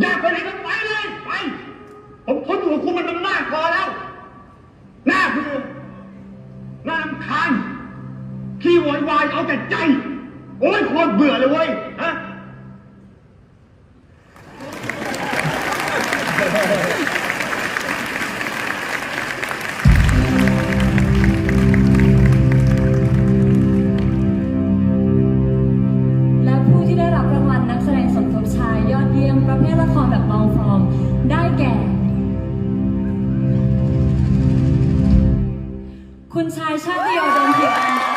อยากไปไหนก็ไปเลยไป ผมทนอยู่กับคุณมันมันมากพอแล้วหน้าเบื่อหน้ารำคานขี้โวยวายเอาแต่ใจ โอ้ยโคตรเบื่อเลยเว้ยฮะ มประเภทละครแบบลองฟอร์มได้แก่ คุณชายชาติโยดียวอันดา